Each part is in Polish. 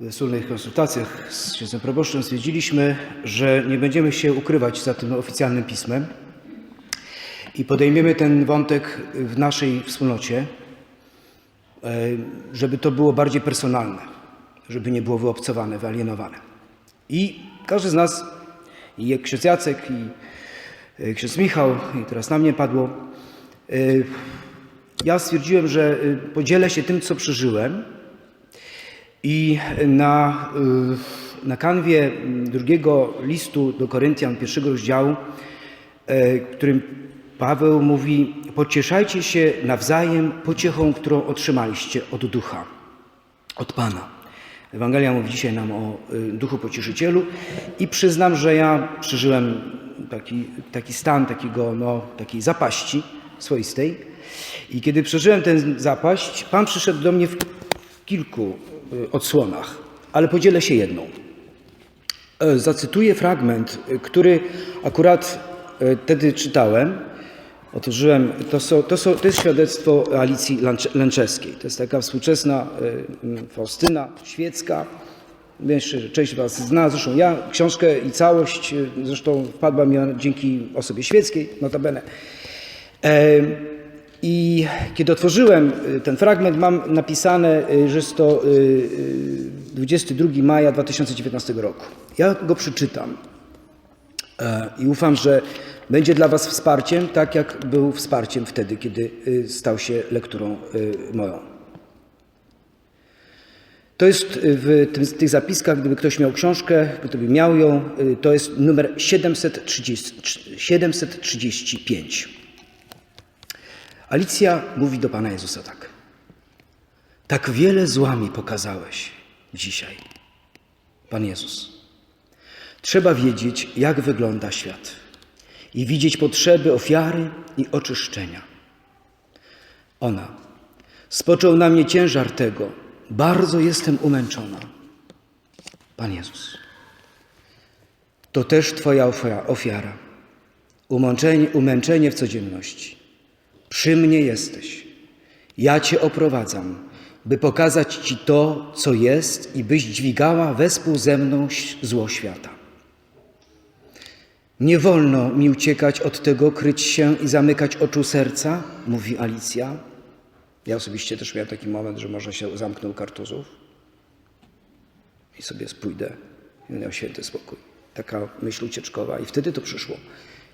we wspólnych konsultacjach z księdzem proboszczem stwierdziliśmy, że nie będziemy się ukrywać za tym oficjalnym pismem i podejmiemy ten wątek w naszej wspólnocie, e, żeby to było bardziej personalne, żeby nie było wyobcowane, wyalienowane. I każdy z nas, i ksiądz Jacek, i e, ksiądz Michał, i teraz na mnie padło, e, ja stwierdziłem, że podzielę się tym, co przeżyłem i na, y, na kanwie drugiego listu do Koryntian, pierwszego rozdziału, e, którym Paweł mówi: Pocieszajcie się nawzajem pociechą, którą otrzymaliście od ducha, od Pana. Ewangelia mówi dzisiaj nam o y, duchu pocieszycielu i przyznam, że ja przeżyłem taki, taki stan takiego, no, takiej zapaści swoistej. I kiedy przeżyłem tę zapaść, Pan przyszedł do mnie w kilku odsłonach, ale podzielę się jedną. E, Zacytuję fragment, y, który akurat e, wtedy czytałem. Otworzyłem, to, są, to, są, to jest świadectwo Alicji Lęcz- Lęczewskiej. To jest taka współczesna Faustyna świecka. Myślę, że część Was zna, zresztą ja książkę i całość, zresztą wpadła mi dzięki osobie świeckiej, notabene. E, I kiedy otworzyłem y, ten fragment, mam napisane, y, że jest to y, y, 22 maja 2019 roku. Ja go przeczytam e, i ufam, że będzie dla Was wsparciem, tak jak był wsparciem wtedy, kiedy stał się lekturą moją. To jest w tych zapiskach, gdyby ktoś miał książkę, gdyby miał ją, to jest numer 730, 735. Alicja mówi do Pana Jezusa tak. Tak wiele zła mi pokazałeś dzisiaj, Pan Jezus. Trzeba wiedzieć, jak wygląda świat i widzieć potrzeby ofiary i oczyszczenia. Ona. Spoczął na mnie ciężar tego. Bardzo jestem umęczona. Pan Jezus. To też Twoja ofia- ofiara. Umęczenie, umęczenie w codzienności. Przy mnie jesteś. Ja Cię oprowadzam, by pokazać Ci to, co jest i byś dźwigała wespół ze mną zło świata. Nie wolno mi uciekać od tego, kryć się i zamykać oczu serca, mówi Alicja. Ja osobiście też miałem taki moment, że może się zamknął kartuzów i sobie spójdę i miał święty spokój. Taka myśl ucieczkowa i wtedy to przyszło.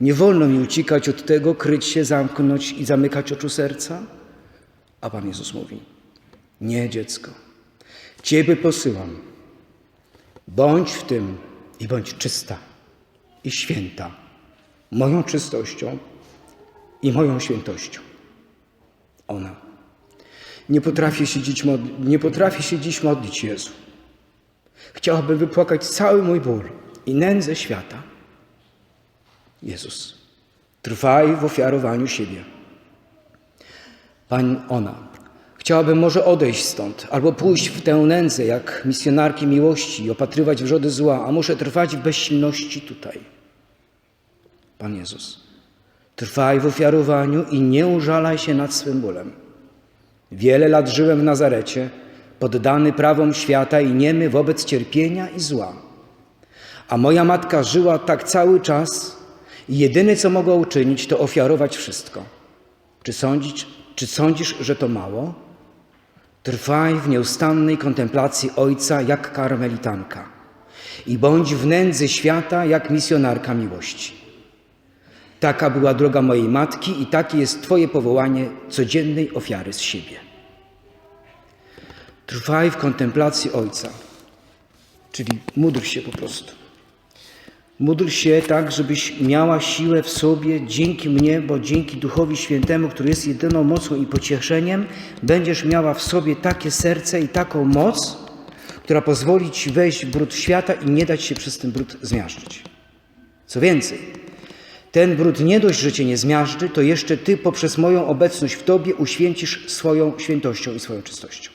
Nie wolno mi uciekać od tego, kryć się, zamknąć i zamykać oczu serca. A Pan Jezus mówi, nie dziecko, Ciebie posyłam. Bądź w tym i bądź czysta i święta moją czystością i moją świętością. Ona. Nie potrafię się dziś, mod- nie potrafię się dziś modlić Jezu. Chciałabym wypłakać cały mój ból i nędzę świata. Jezus, trwaj w ofiarowaniu siebie. Pań ona, chciałabym może odejść stąd, albo pójść w tę nędzę, jak misjonarki miłości i opatrywać wrzody zła, a muszę trwać w bezsilności tutaj. Pan Jezus, trwaj w ofiarowaniu i nie użalaj się nad swym bólem. Wiele lat żyłem w Nazarecie, poddany prawom świata i niemy wobec cierpienia i zła. A moja matka żyła tak cały czas jedyne, co mogła uczynić, to ofiarować wszystko. Czy sądzisz, czy sądzisz, że to mało? Trwaj w nieustannej kontemplacji Ojca jak karmelitanka i bądź w nędzy świata jak misjonarka miłości. Taka była droga mojej matki i takie jest Twoje powołanie codziennej ofiary z siebie. Trwaj w kontemplacji Ojca, czyli módl się po prostu. Módl się tak, żebyś miała siłę w sobie dzięki mnie, bo dzięki Duchowi Świętemu, który jest jedyną mocą i pocieszeniem, będziesz miała w sobie takie serce i taką moc, która pozwoli Ci wejść w brud świata i nie dać się przez ten brud zmiażdżyć. Co więcej, ten brud nie dość, że Cię nie zmiażdży, to jeszcze Ty poprzez moją obecność w Tobie uświęcisz swoją świętością i swoją czystością.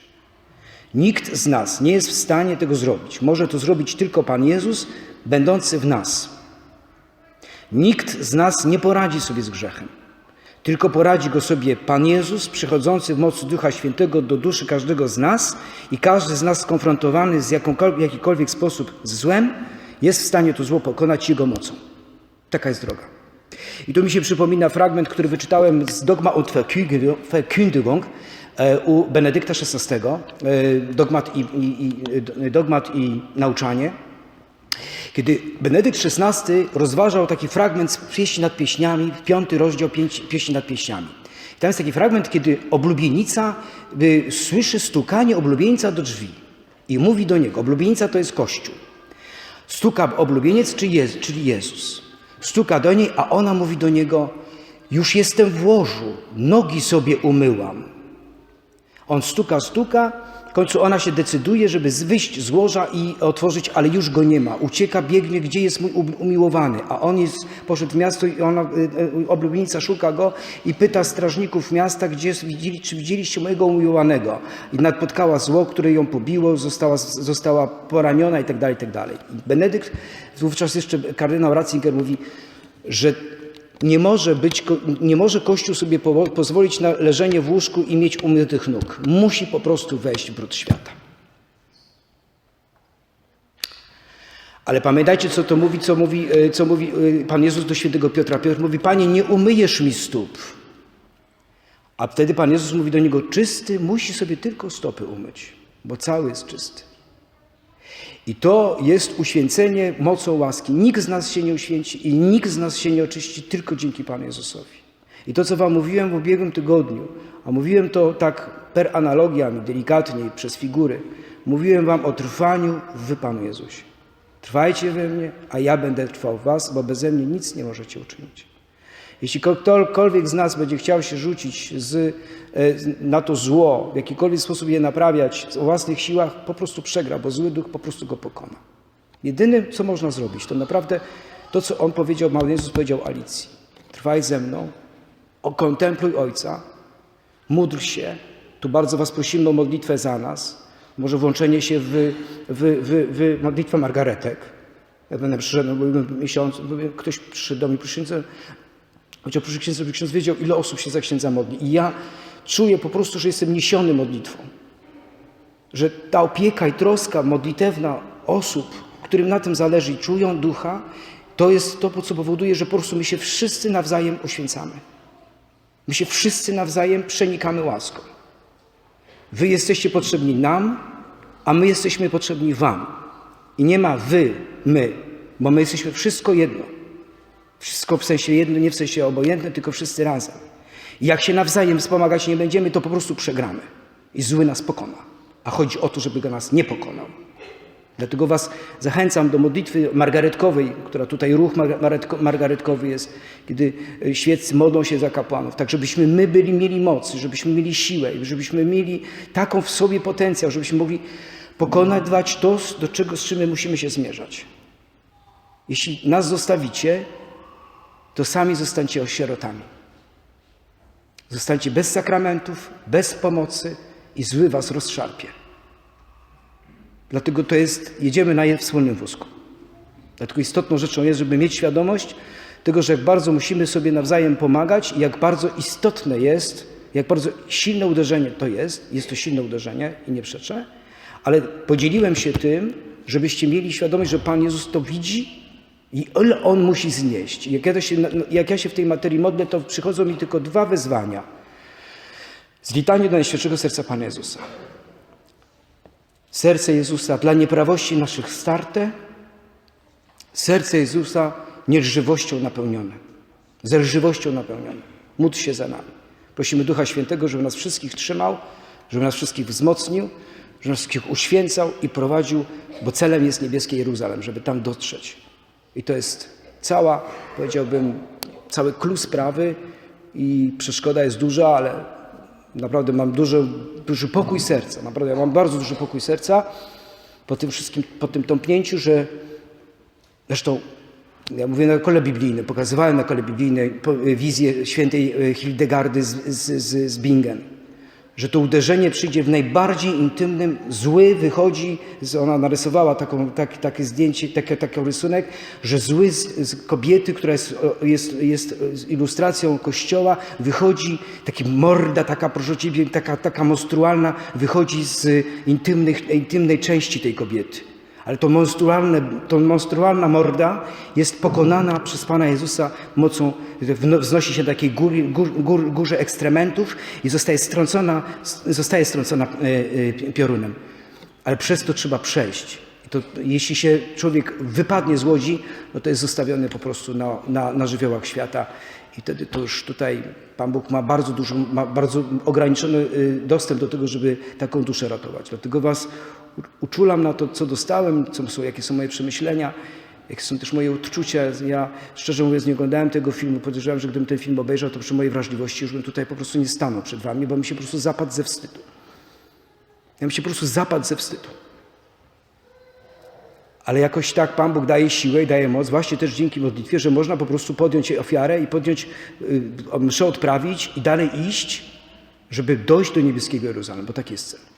Nikt z nas nie jest w stanie tego zrobić. Może to zrobić tylko Pan Jezus, będący w nas. Nikt z nas nie poradzi sobie z grzechem. tylko poradzi go sobie Pan Jezus, przychodzący w mocy Ducha Świętego do duszy każdego z nas i każdy z nas skonfrontowany z jakikolwiek sposób z złem, jest w stanie to zło pokonać Jego mocą. Taka jest droga. I tu mi się przypomina fragment, który wyczytałem z Dogma und Verkündigung- e, u Benedykta XVI, e, dogmat i, i, i, dogmat i nauczanie, kiedy Benedykt XVI rozważał taki fragment z pieśni nad pieśniami, piąty rozdział pieśni nad pieśniami. I tam jest taki fragment, kiedy oblubienica y, słyszy stukanie oblubieńca do drzwi i mówi do niego, oblubienica to jest Kościół. Stuka oblubieniec, czyli Jezus. Stuka do niej, a ona mówi do niego, już jestem w łożu, nogi sobie umyłam. On stuka, stuka, w końcu ona się decyduje, żeby wyjść z łoża i otworzyć, ale już go nie ma. Ucieka, biegnie, gdzie jest mój um- umiłowany, a on jest, poszedł w miasto i ona, y, y, oblubienica szuka go i pyta strażników miasta, gdzie jest, widzieli, czy widzieliście mojego umiłowanego. I napotkała zło, które ją pobiło, została, została poraniona i tak dalej, i tak. I Benedykt, wówczas jeszcze kardynał Ratzinger mówi, że nie może, być, nie może Kościół sobie po, pozwolić na leżenie w łóżku i mieć umytych nóg. Musi po prostu wejść w brud świata. Ale pamiętajcie, co to mówi, co mówi, e, co mówi e, Pan Jezus do świętego Piotra. Piotr mówi, Panie, nie umyjesz mi stóp. A wtedy Pan Jezus mówi do niego, czysty musi sobie tylko stopy umyć, bo cały jest czysty. I to jest uświęcenie mocą łaski. Nikt z nas się nie uświęci i nikt z nas się nie oczyści tylko dzięki Panu Jezusowi. I to, co Wam mówiłem w ubiegłym tygodniu, a mówiłem to tak per analogiami, delikatniej, przez figury, mówiłem Wam o trwaniu w Panu Jezusie. Trwajcie we mnie, a ja będę trwał w Was, bo beze mnie nic nie możecie uczynić. Jeśli ktokolwiek z nas będzie chciał się rzucić z, e, na to zło, w jakikolwiek sposób je naprawiać o własnych siłach, po prostu przegra, bo zły duch po prostu go pokona. Jedyne, co można zrobić, to naprawdę to, co on powiedział, Pan Jezus powiedział Alicji. Trwaj ze mną, okontempluj Ojca, módl się. Tu bardzo Was prosimy o modlitwę za nas. Może włączenie się w, w, w, w modlitwę Margaretek. Ja będę przyszedł, byłem miesiąc, ktoś przyszedł do mnie, Powiedział, proszę księdza, żeby ksiądz wiedział, ile osób się za księdza modli. I ja czuję po prostu, że jestem niesiony modlitwą. Że ta opieka i troska modlitewna osób, którym na tym zależy i czują ducha, to jest to, co powoduje, że po prostu my się wszyscy nawzajem uświęcamy. My się wszyscy nawzajem przenikamy łaską. Wy jesteście potrzebni nam, a my jesteśmy potrzebni wam. I nie ma wy, my, bo my jesteśmy wszystko jedno. Wszystko w sensie jedno, nie w sensie obojętne, tylko wszyscy razem. I jak się nawzajem wspomagać nie będziemy, to po prostu przegramy. I zły nas pokona. A chodzi o to, żeby go nas nie pokonał. Dlatego Was zachęcam do modlitwy margaretkowej, która tutaj ruch margaretko- margaretkowy jest, kiedy e, świeccy modlą się za kapłanów, tak żebyśmy my byli, mieli moc, żebyśmy mieli siłę, żebyśmy mieli taką w sobie potencjał, żebyśmy mogli pokonać to, do czego, z czym my musimy się zmierzać. Jeśli nas zostawicie, to sami zostańcie osierotami. Zostańcie bez sakramentów, bez pomocy i zły was rozszarpie. Dlatego to jest, jedziemy na wspólnym wózku. Dlatego istotną rzeczą jest, żeby mieć świadomość tego, że jak bardzo musimy sobie nawzajem pomagać i jak bardzo istotne jest, jak bardzo silne uderzenie to jest, jest to silne uderzenie i nie przeczę, ale podzieliłem się tym, żebyście mieli świadomość, że Pan Jezus to widzi i On musi znieść. Jak ja, się, jak ja się w tej materii modlę, to przychodzą mi tylko dwa wezwania. Zlitanie do Najświętszego Serca Pana Jezusa. Serce Jezusa dla nieprawości naszych starte, serce Jezusa nierżywością napełnione, zelżywością napełnione. Módl się za nami. Prosimy Ducha Świętego, żeby nas wszystkich trzymał, żeby nas wszystkich wzmocnił, żeby nas wszystkich uświęcał i prowadził, bo celem jest niebieskie Jeruzalem, żeby tam dotrzeć. I to jest cała, powiedziałbym, cały klucz sprawy i przeszkoda jest duża, ale naprawdę mam duży, duży pokój serca. Naprawdę ja mam bardzo duży pokój serca po tym wszystkim, po tym tąpnięciu, że zresztą ja mówię na kole biblijnym, pokazywałem na kole biblijnej po- wizję świętej e, Hildegardy z, z, z Bingen. Że to uderzenie przyjdzie w najbardziej intymnym, zły wychodzi, ona narysowała taką, tak, takie zdjęcie, taki, taki rysunek, że zły z, z kobiety, która jest, jest, jest ilustracją kościoła, wychodzi, taki morda taka, proszę Ciebie, taka, taka monstrualna, wychodzi z intymnych, intymnej części tej kobiety. Ale to, monstrualne, to monstrualna morda jest pokonana przez Pana Jezusa mocą, wznosi się do takiej góry, gór, gór, górze ekstrementów i zostaje strącona, zostaje strącona e, e, piorunem. Ale przez to trzeba przejść. To, jeśli się człowiek wypadnie z łodzi, no to jest zostawiony po prostu na, na, na żywiołach świata. I wtedy to już tutaj Pan Bóg ma bardzo dużo, ma bardzo ograniczony y, dostęp do tego, żeby taką duszę ratować. Dlatego Was uczulam na to, co dostałem, co są, jakie są moje przemyślenia, jakie są też moje odczucia. Ja szczerze mówiąc nie oglądałem tego filmu. Podejrzewam, że gdybym ten film obejrzał, to przy mojej wrażliwości już bym tutaj po prostu nie stanął przed Wami, bo mi się po prostu zapadł ze wstydu. Ja bym się po prostu zapadł ze wstydu. Ale jakoś tak Pan Bóg daje siłę i daje moc, właśnie też dzięki modlitwie, że można po prostu podjąć ofiarę i podjąć, y, mszę odprawić i dalej iść, żeby dojść do niebieskiego Jeruzalem, bo tak jest cel.